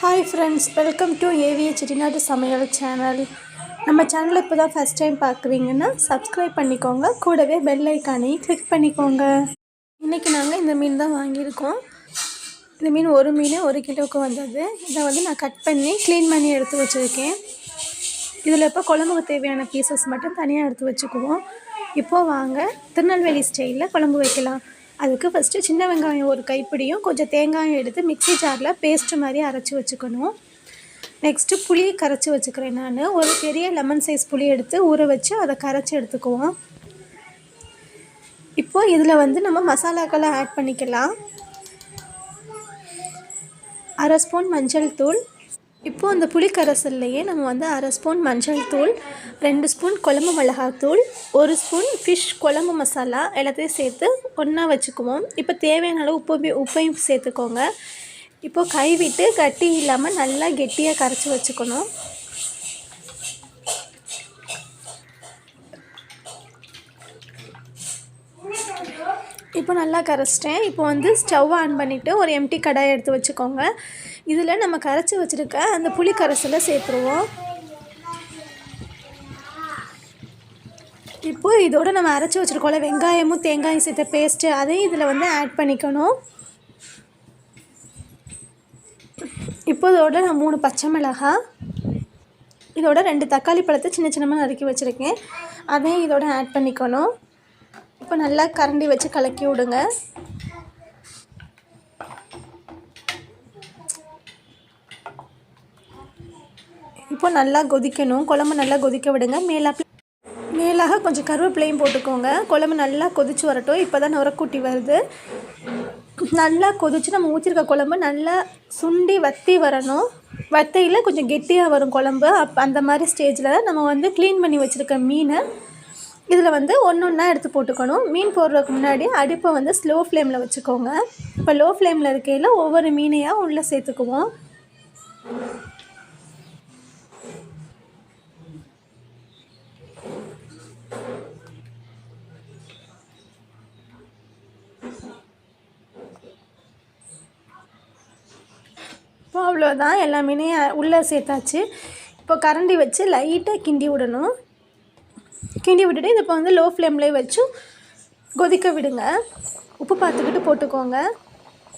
Hi friends welcome to AVA Chettinad சமையல் channel நம்ம சேனலை இப்போ தான் ஃபஸ்ட் டைம் பார்க்குறீங்கன்னா சப்ஸ்கிரைப் பண்ணிக்கோங்க. கூடவே பெல் ஐக்கானையும் கிளிக் பண்ணிக்கோங்க. இன்றைக்கி நாங்கள் இந்த மீன் தான் வாங்கியிருக்கோம். இந்த மீன் ஒரு மீன் ஒரு கிலோவுக்கு வந்தது. இதை வந்து நான் கட் பண்ணி க்ளீன் பண்ணி எடுத்து வச்சுருக்கேன். இதில் இப்போ குழம்புக்கு தேவையான பீசஸ் மட்டும் தனியாக எடுத்து வச்சுக்குவோம். இப்போது வாங்க திருநெல்வேலி ஸ்டைலில் குழம்பு வைக்கலாம். அதுக்கு ஃபஸ்ட்டு சின்ன வெங்காயம் ஒரு கைப்பிடியும் கொஞ்சம் தேங்காயம் எடுத்து மிக்ஸி ஜாரில் பேஸ்ட்டு மாதிரி அரைச்சி வச்சுக்கணும். நெக்ஸ்ட்டு புளி கரைச்சி வச்சுக்கிறேன் நான். ஒரு பெரிய லெமன் சைஸ் புளி எடுத்து ஊற வச்சு அதை கரைச்சி எடுத்துக்குவோம். இப்போது இதில் வந்து நம்ம மசாலாக்களை ஆட் பண்ணிக்கலாம். அரை ஸ்பூன் மஞ்சள் தூள் இப்போது அந்த புளிக்கரைசல்லையே நம்ம வந்து அரை ஸ்பூன் மஞ்சள் தூள் ரெண்டு ஸ்பூன் குழம்பு மிளகாத்தூள் ஒரு ஸ்பூன் ஃபிஷ் குழம்பு மசாலா எல்லாத்தையும் சேர்த்து ஒன்றா வச்சுக்குவோம். இப்போ தேவையான அளவு உப்பு உப்பையும் சேர்த்துக்கோங்க. இப்போது கைவிட்டு கட்டி இல்லாமல் நல்லா கெட்டியாக கரைச்சி வச்சுக்கணும். இப்போ நல்லா கரைச்சிட்டேன். இப்போ வந்து ஸ்டவ் ஆன் பண்ணிவிட்டு ஒரு எம்டி கடாயை எடுத்து வச்சுக்கோங்க. இதில் நம்ம கரைச்சி வச்சுருக்க அந்த புளி கரைசலை சேர்த்துருவோம். இப்போது இதோடு நம்ம அரைச்சி வச்சுருக்கோம்ல வெங்காயமும் தேங்காயும் சேர்த்த பேஸ்ட்டு அதையும் இதில் வந்து ஆட் பண்ணிக்கணும். இப்போ இதோட நான் மூணு பச்சை மிளகாய் இதோட ரெண்டு தக்காளி பழத்தை சின்ன சின்னமாக நறுக்கி வச்சுருக்கேன். அதையும் இதோட ஆட் பண்ணிக்கணும். இப்போ நல்லா கரண்டி வச்சு கலக்கி விடுங்க. இப்போ நல்லா கொதிக்கணும். குழம்பு நல்லா கொதிக்க விடுங்க. மேலாக மேலாக கொஞ்சம் கருவேப்பிலையும் போட்டுக்கோங்க. குழம்பு நல்லா கொதிச்சு வரட்டும். இப்போ தான் உரக்கூட்டி வருது. நல்லா கொதிச்சு நம்ம ஊற்றிருக்க குழம்பு நல்லா சுண்டி வத்தி வரணும். வத்தையில் கொஞ்சம் கெட்டியாக வரும் குழம்பு. அப் அந்த மாதிரி ஸ்டேஜில் நம்ம வந்து க்ளீன் பண்ணி வச்சுருக்க மீனை இதில் வந்து ஒன்று ஒன்றா எடுத்து போட்டுக்கணும். மீன் போடுறதுக்கு முன்னாடி அடுப்பை வந்து ஸ்லோ ஃப்ளேமில் வச்சுக்கோங்க. இப்போ லோ ஃப்ளேமில் இருக்கையில் ஒவ்வொரு மீனையாக உள்ளே சேர்த்துக்குவோம். இப்போ அவ்வளோதான். எல்லா மீனையும் உள்ளே சேர்த்தாச்சு. இப்போ கரண்டி வச்சு லைட்டாக கிண்டி விடணும். கிண்டி விட்டுட்டு இது இப்போ வந்து லோ ஃப்ளேம்லேயே வச்சு கொதிக்க விடுங்க. உப்பு பார்த்துக்கிட்டு போட்டுக்கோங்க.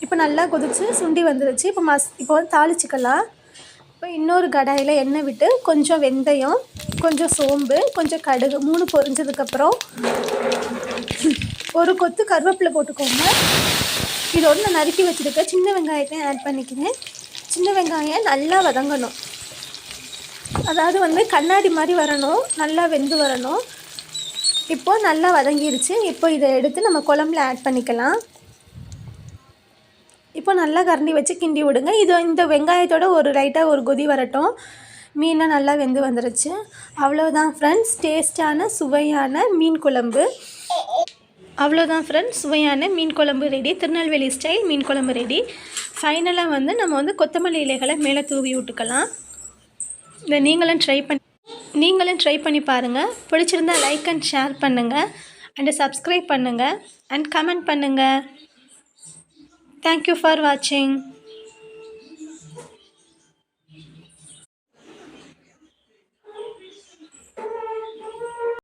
இப்போ நல்லா கொதித்து சுண்டி வந்துருச்சு. இப்போ மஸ் இப்போ வந்து தாளிச்சிக்கலாம். இப்போ இன்னொரு கடாயில் எண்ணெய் விட்டு கொஞ்சம் வெந்தயம் கொஞ்சம் சோம்பு கொஞ்சம் கடுகு மூணு பொரிஞ்சதுக்கப்புறம் ஒரு கொத்து கருவேப்பிலை போட்டுக்கோங்க. இதோடு நான் நறுக்கி வச்சுருக்க சின்ன வெங்காயத்தையும் ஆட் பண்ணிக்கிறேன். சின்ன வெங்காயம் நல்லா வதங்கணும். அதாவது வந்து கண்ணாடி மாதிரி வரணும் நல்லா வெந்து வரணும். இப்போது நல்லா வதங்கிருச்சு. இப்போ இதை எடுத்து நம்ம குழம்புல ஆட் பண்ணிக்கலாம். இப்போ நல்லா கரண்டி வச்சு கிண்டி விடுங்க. இது இந்த வெங்காயத்தோட ஒரு லைட்டாக ஒரு கொதி வரட்டும். மீன்லாம் நல்லா வெந்து வந்துருச்சு. அவ்வளோதான் ஃப்ரெண்ட்ஸ் டேஸ்டான சுவையான மீன் குழம்பு. அவ்வளோதான் ஃப்ரெண்ட்ஸ் சுவையான மீன் குழம்பு ரெடி திருநெல்வேலி ஸ்டைல் மீன் குழம்பு ரெடி ஃபைனலாக வந்து நம்ம வந்து கொத்தமல்லி இலைகளை மேலே தூவி விட்டுக்கலாம். இதை நீங்களும் ட்ரை பண்ணி நீங்களும் ட்ரை பண்ணி பாருங்கள் பிடிச்சிருந்தா லைக் அண்ட் ஷேர் பண்ணுங்கள் அண்டு சப்ஸ்கிரைப் பண்ணுங்கள் அண்ட் கமெண்ட் பண்ணுங்கள் தேங்க்யூ ஃபார் வாட்சிங்